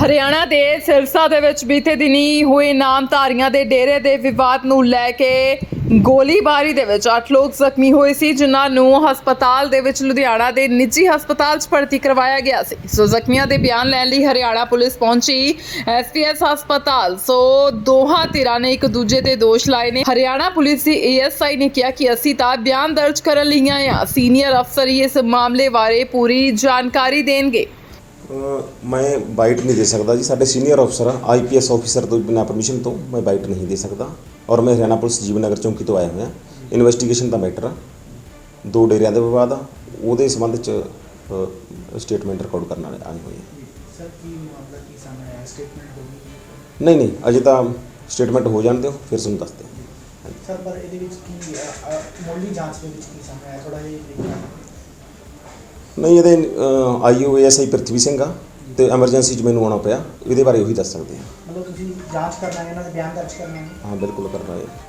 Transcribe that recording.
ਹਰਿਆਣਾ ਦੇ ਸਿਰਸਾ ਦੇ ਵਿੱਚ ਬੀਤੇ ਦਿਨੀ ਹੋਏ ਨਾਮਧਾਰੀਆਂ ਦੇ ਡੇਰੇ ਦੇ ਵਿਵਾਦ ਨੂੰ ਲੈ ਕੇ ਗੋਲੀਬਾਰੀ ਦੇ ਵਿੱਚ 8 ਲੋਕ ਜ਼ਖਮੀ ਹੋਏ ਸੀ, ਜਿਨ੍ਹਾਂ ਨੂੰ ਹਸਪਤਾਲ ਦੇ ਵਿੱਚ ਲੁਧਿਆਣਾ ਦੇ ਨਿੱਜੀ ਹਸਪਤਾਲ 'ਚ ਭਰਤੀ ਕਰਵਾਇਆ ਗਿਆ ਸੀ। ਸੋ ਜ਼ਖਮੀਆਂ ਦੇ ਬਿਆਨ ਲੈਣ ਲਈ ਹਰਿਆਣਾ ਪੁਲਿਸ ਪਹੁੰਚੀ। ਐਸਪੀਐਸ ਹਸਪਤਾਲ। ਸੋ ਦੋਹਾਂ ਧਿਰਾਂ ਨੇ ਇੱਕ ਦੂਜੇ ਤੇ ਦੋਸ਼ ਲਾਏ ਨੇ। ਹਰਿਆਣਾ ਪੁਲਿਸ ਦੀ ਏਐਸਆਈ ਨੇ ਕਿਹਾ ਕਿ ਅਸੀਂ ਤਾਂ ਬਿਆਨ ਦਰਜ ਕਰਨ ਲਈ ਆਏ ਹਾਂ ਸੀਨੀਅਰ ਅਫਸਰ ਹੀ ਇਸ ਮਾਮਲੇ ਬਾਰੇ ਪੂਰੀ ਜਾਣਕਾਰੀ ਦੇਣਗੇ। ਮੈਂ ਬਾਈਟ ਨਹੀਂ ਦੇ ਸਕਦਾ ਜੀ। ਸਾਡੇ ਸੀਨੀਅਰ ਅਫਸਰ ਆਈਪੀਐਸ ਆਫੀਸਰ ਤੋਂ ਬਿਨਾਂ ਪਰਮਿਸ਼ਨ ਤੋਂ ਮੈਂ ਬਾਈਟ ਨਹੀਂ ਦੇ ਸਕਦਾ। ਔਰ ਮੈਂ ਹਰਿਆਣਾ ਪੁਲਿਸ ਜੀਵਨ ਨਗਰ ਚੌਂਕੀ ਤੋਂ ਆਇਆ ਹੋਇਆ। ਇਨਵੈਸਟੀਗੇਸ਼ਨ ਦਾ ਮੈਟਰ ਆ। ਦੋ ਡੇਰਿਆਂ ਦੇ ਵਿਵਾਦ ਆ। ਉਹਦੇ ਸੰਬੰਧ ਚ ਸਟੇਟਮੈਂਟ ਰਿਕਾਰਡ ਕਰਨ ਵਾਲੇ ਆਏ ਹੋਏ ਆ। ਸਰ ਕੀ ਮਾਮਲਾ ਕੀ ਸਾਹਮਣੇ ਆਇਆ? ਸਟੇਟਮੈਂਟ ਹੋਗੀ ਨਹੀਂ ਨਹੀਂ ਅਜੇ ਤਾਂ ਸਟੇਟਮੈਂਟ ਹੋ ਜਾਣ ਦਿਓ ਫਿਰ ਤੁਹਾਨੂੰ ਦੱਸਦੇ ਹਾਂ ਸਰ ਪਰ ਇਹਦੇ ਵਿੱਚ ਕੀ ਅ, ਅ, ਮੁੱਢਲੀ ਜਾਂਚ ਦੇ ਵਿੱਚ ਕੀ ਸਾਹਮਣੇ ਆਇਆ? ਥੋੜਾ ਜਿਹਾ ਦੇਖਣਾ ਨਹੀਂ ਇਹਦੇ ਆਈਓ ਐਸਆਈ ਪ੍ਰਿਥਵੀ ਸਿੰਘ ਆ ਤੇ ਐਮਰਜੈਂਸੀ 'ਚ ਮੈਨੂੰ ਆਉਣਾ ਪਿਆ। ਇਹਦੇ ਬਾਰੇ ਉਹੀ ਦੱਸ ਸਕਦੇ ਆ। ਮਤਲਬ ਤੁਸੀਂ ਜਾਂਚ ਕਰਨਾ ਹੈ ਇਹਨਾਂ ਦੇ ਬਿਆਨ ਦਰਜ ਕਰਨਾ ਹੈ। ਹਾਂ ਬਿਲਕੁਲ ਕਰਨਾ ਹੈ।